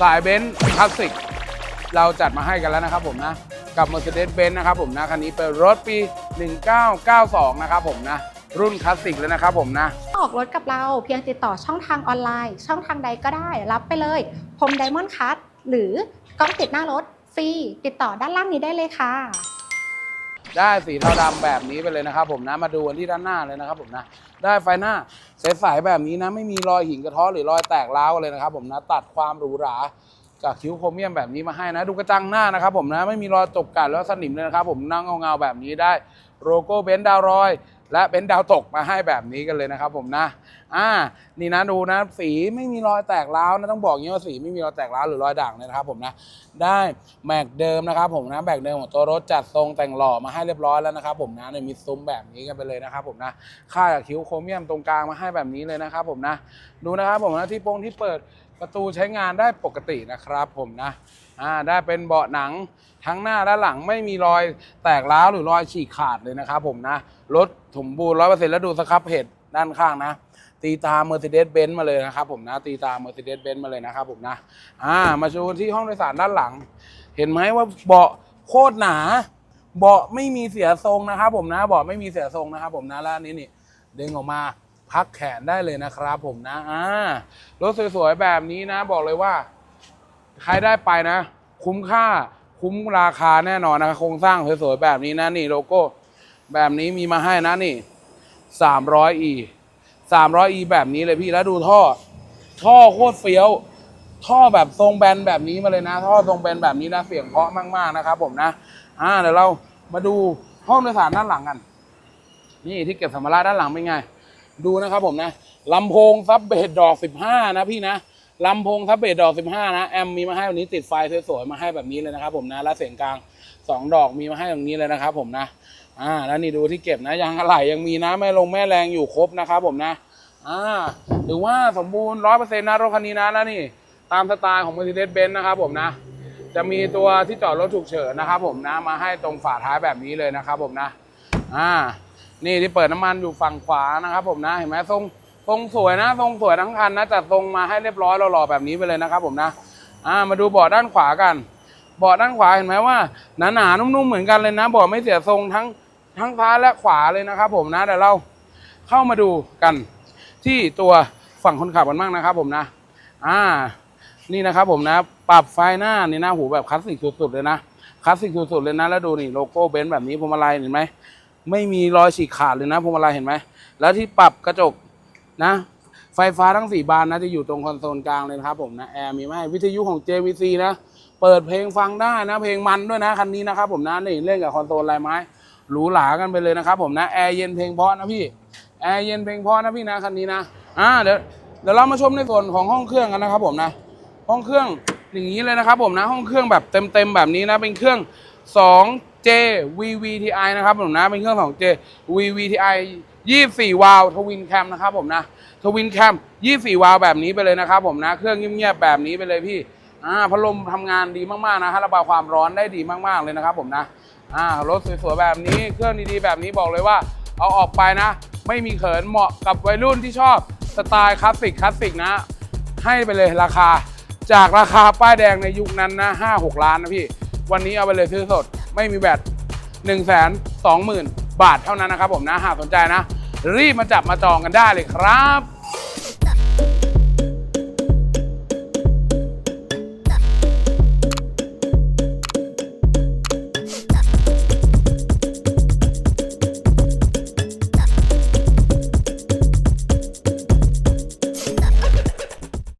สายเบนซ์คลาสสิกเราจัดมาให้กันแล้วนะครับผมนะ กับ Mercedes-Benz นะครับผมนะ คันนี้เป็นรถปี 1992 นะครับผมนะ รุ่นคลาสสิกเลยนะครับผมนะ ออกรถกับเราเพียงติดต่อช่องทางออนไลน์ ช่องทางใดก็ได้รับไปเลยพรมไดมอนด์คัทหรือกล้องติดหน้ารถฟรีติดต่อด้านล่างนี้ได้เลยค่ะ ได้สีเทาดำแบบนี้ไปเลยนะครับ ผมนะมาดูกันที่ด้านหน้าเลยนะครับ ผมนะ ได้ไฟหน้าใสๆแบบนี้นะไม่มีรอยหินกระเท้อหรือรอยแตกร้าวเลยนะครับ ผมนะตัดความหรูหรากับคิ้วโครเมียมแบบนี้มาให้นะ ดูกระจังหน้านะครับ ผมนะไม่มีรอยตกกัดแล้วสนิมเลยนะครับ ผมนั่งเงาๆแบบนี้ได้โลโก้เบนซ์ดาวรอย และเบนดาวตกมาให้แบบนี้กันเลยนะครับผมนะ อ่า นี่นะดูนะสีไม่มีรอยแตกร้าวนะต้องบอกอย่างนี้ว่าสีไม่มีรอยแตกร้าวหรือรอยด่างเลยนะครับผมนะ ได้แม็กเดิมนะครับผมนะแม็กเดิมของตัวรถจัดทรงแต่งหล่อมาให้เรียบร้อยแล้วนะครับผมนะเนี่ยมีซุ้มแบบนี้กันไปเลยนะครับผมนะ ค่ากับคิ้วโครเมียมตรงกลางมาให้แบบนี้เลยนะครับผมนะ ดูนะครับผมนะที่โปงที่เปิด ประตูใช้งานได้ปกตินะครับผมนะอ่าได้เป็นเบาะหนังทั้งหน้าและหลังไม่มีรอยแตกร้าวหรือรอยฉีกขาดเลยนะครับผมนะรถสมบูรณ์ร้อยเปอร์เซ็นต์แล้วดูสครับเพจด้านข้างนะ ตีตา Mercedes-Benz มาเลยนะครับผมนะ ตีตา Mercedes-Benz มาเลยนะครับผมนะอ่ามาดูที่ห้องโดยสารด้านหลัง เห็นไหมว่าเบาะโคตรหนา เบาะไม่มีเสียทรงนะครับผมนะเบาะไม่มีเสียทรงนะครับผมนะแล้วอันนี้นี่ดึงออกมา พักแขนได้เลยนะครับผมนะอ่ารถสวยๆแบบนี้นะ บอกเลยว่า ใครได้ไปนะ คุ้มค่าคุ้มราคาแน่นอนนะครับโครงสร้างสวยๆแบบนี้นะนี่โลโก้ แบบนี้มีมาให้นะนี่ 300e 300e แบบนี้เลยพี่แล้วดูท่อ ท่อโคตรเฟี้ยว ท่อแบบทรงแบนแบบนี้มาเลยนะ ท่อทรงแบนแบบนี้นะเสียงเพราะมากๆนะครับ ผมนะอ่าเดี๋ยวเรามาดูห้องโดยสารด้านหลังกัน นี่ที่เก็บสัมภาระด้านหลังเป็นไง ดูนะครับผมนะลำโพงซับเบสดอก 15 นะพี่นะลำโพงซับเบสดอก 15 นะ แอมมีมาให้วันนี้ติดไฟสวยๆมาให้แบบนี้เลยนะครับผมนะและเสียงกลาง 2 ดอกมีมาให้อย่างนี้เลยนะครับผมนะอ่าแล้วนี่ดูที่เก็บนะยางอะไหล่ยังมีนะแม่ลงแม่แรงอยู่ครบนะครับผมนะอ่าถือว่าสมบูรณ์ร้อยเปอร์เซ็นต์นะรถคันนี้นะแล้วนี่ตามสไตล์ของ Mercedes-Benz นะครับผมนะ จะมีตัวที่จอดรถฉุกเฉินนะครับผมนะมาให้ตรงฝาท้ายแบบนี้เลยนะครับผมนะอ่า นี่ที่เปิดน้ำมันอยู่ฝั่งขวานะครับ ผมนะเห็นไหมทรงทรงสวยนะทรงสวยทั้งคันนะจัดทรงมาให้เรียบร้อยหล่อๆแบบนี้ไปเลยนะครับ ผมนะอ่ามาดูเบาะด้านขวากันเบาะด้านขวาเห็นไหมว่าหนาๆนุ่มๆเหมือนกันเลยนะเบาะไม่เสียทรงทั้งทั้งซ้ายและขวาเลยนะครับ ผมนะเดี๋ยวเราเข้ามาดูกัน ที่ตัวฝั่งคนขับกันบ้างนะครับ ผมนะ อ่า นี่นะครับ ผมนะ ปรับไฟหน้านี่นะหูแบบคลาสสิกสุดๆเลยนะคลาสสิกสุดๆเลยนะแล้วดูนี่โลโก้เบนซ์แบบนี้พวงมาลัยเห็นไหม ไม่มีรอยฉีกขาดเลยนะพวงมาลัยเห็นไหมแล้วที่ปรับกระจกนะ ไฟฟ้าทั้งสี่บานนะจะอยู่ตรงคอนโซลกลางเลยนะครับผมนะแอร์มีไหมาให้วิทยุของ JVC นะเปิดเพลงฟังได้นะ เพลงมันด้วยนะคันนี้นะครับผมนะนี่เล่นกับคอนโซลลายไม้หรูหรากันไปเลยนะครับผมนะแอร์เย็นเพลงเพราะนะพี่แอร์เย็นเพลงเพราะนะพี่นะคันนี้นะอ่าเดี๋ยวเดี๋ยวเรามาชมในส่วนของห้องเครื่องกันนะครับผมนะห้องเครื่องอย่างนี้เลยนะครับผมนะห้องเครื่องแบบเต็มๆแบบนี้นะเป็นเครื่อง2 JVVTI นะครับผมนะ เป็นเครื่อง 2J VVTi 24 วาล์วทวินแคมนะครับผมนะทวินแคม 24 วาล์วแบบนี้ไปเลยนะครับผมนะ เครื่องเงียบๆแบบนี้ไปเลยพี่อ่าพัดลมทำงานดีมากๆนะฮะระบายความร้อนได้ดีมากๆเลยนะครับผมนะอ่ารถสวยๆแบบนี้เครื่องดีๆแบบนี้บอกเลยว่า เอาออกไปนะ ไม่มีเขินเหมาะกับวัยรุ่นที่ชอบสไตล์คลาสสิกคลาสสิกนะ ให้ไปเลยราคาจากราคาป้ายแดงในยุคนั้นนะห้าหกล้านนะพี่ วันนี้เอาไปเลยซื้อสด ไม่มีแบตหนึ่งแสนสองหมื่นบาทเท่านั้นนะครับผมนะหากสนใจนะ รีบมาจับมาจองกันได้เลยครับ